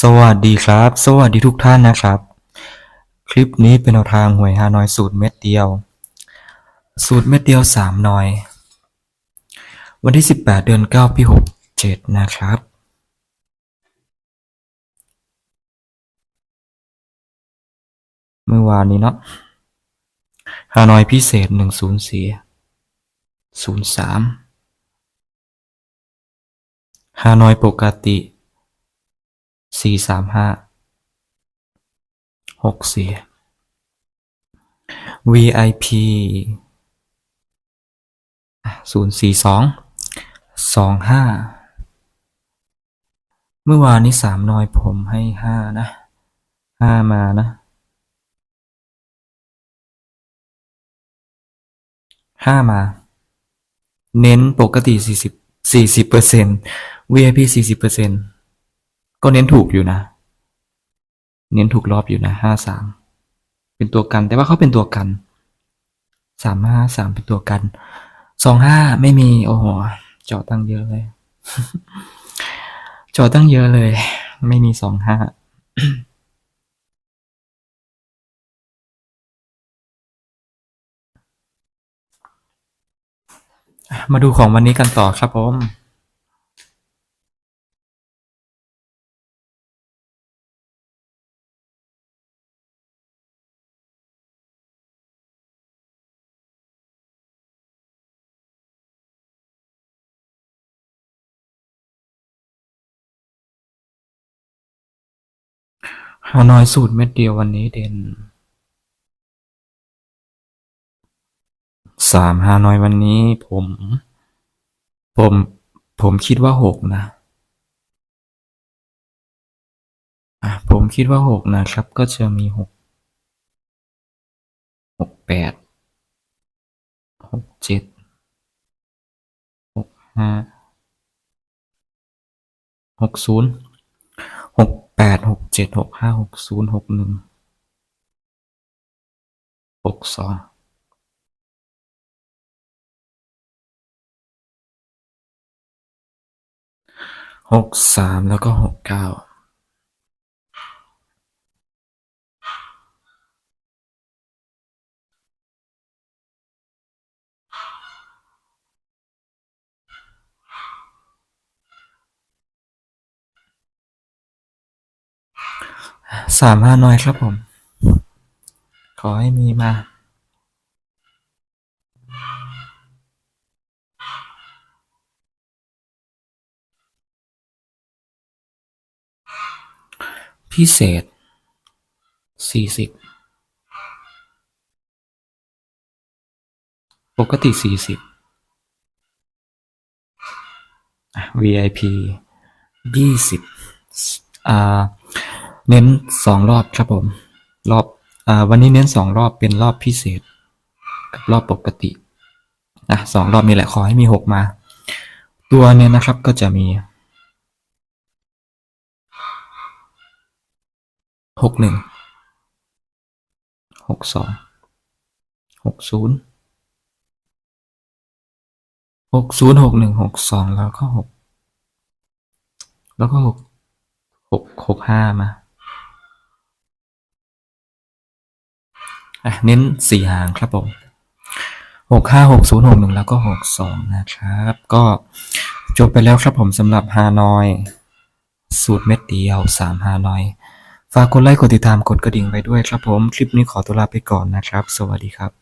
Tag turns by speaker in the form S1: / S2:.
S1: สวัสดีครับ สวัสดีทุกท่านนะครับ คลิปนี้เป็นแนวทางหวยฮานอยสูตรเม็ดเดียว สูตรเม็ดเดียวสามหน่อย วันที่18เดือน9ปี67นะครับ เมื่อวานนี้เนาะฮานอยพิเศษ104 03ฮานอยปกติ สี่สามห้าหกสี่ VIP ศูนย์สี่สองสองห้าเมื่อวานนี้สามน้อยผมให้ห้านะห้ามานะห้ามา เน้นปกติสี่สิบสี่สิบเปอร์เซ็นต์ VIP สี่สิบเปอร์เซ็นต์ ก็เน้นถูกอยู่นะ เน้นถูกรอบอยู่นะห้าสามเป็นตัวกัน แต่ว่าเขาเป็นตัวกันสามห้าสามเป็นตัวกันสองห้าไม่มี โอ้โหเจาะตั้งเยอะเลยเจาะตั้งเยอะเลย ไม่มีสองห้ามาดูของวันนี้กันต่อครับผม ฮานอยสูตรเม็ดเดียววันนี้เด่นสามฮานอยวันนี้ผม ผมผมคิดว่าหกนะอะผมคิดว่าหกนะครับ ก็จะมีหกหกแปดหกเจ็ดหกห้าหกศูนย์หก แปดหกเจ็ดหกห้าหกศูนย์หกหนึ่งหกสองหกสามแล้วก็หกเก้า สามห้าน้อยครับผม ขอให้มีมาพิเศษสี่สิบปกติสี่สิบ VIP ยี่สิบอ่า เน้นสองรอบครับผม รอบอวันนี้เน้นสองรอบเป็นรอบพิเศษ กับรอบปกติอะสองรอบนี้แหละขอให้มีหกมา ตัวเนี้ยนะครับก็จะมีหกหนึ่งหกสองหกศูนย์หกศูนย์หกหนึ่งหกสองแล้วก็หกแล้วก็หกหกหกห้ามา เน้นสี่หางครับผมหกห้าหกศูนย์หกหนึ่งแล้วก็หกสองนะครับ ก็จบไปแล้วครับผมสำหรับฮานอย สูตรเม็ดเดียวสามฮานอย ฝากกดไลค์กดติดตามกดกระดิ่งไว้ด้วยครับผม คลิปนี้ขอตัวลาไปก่อนนะครับ สวัสดีครับ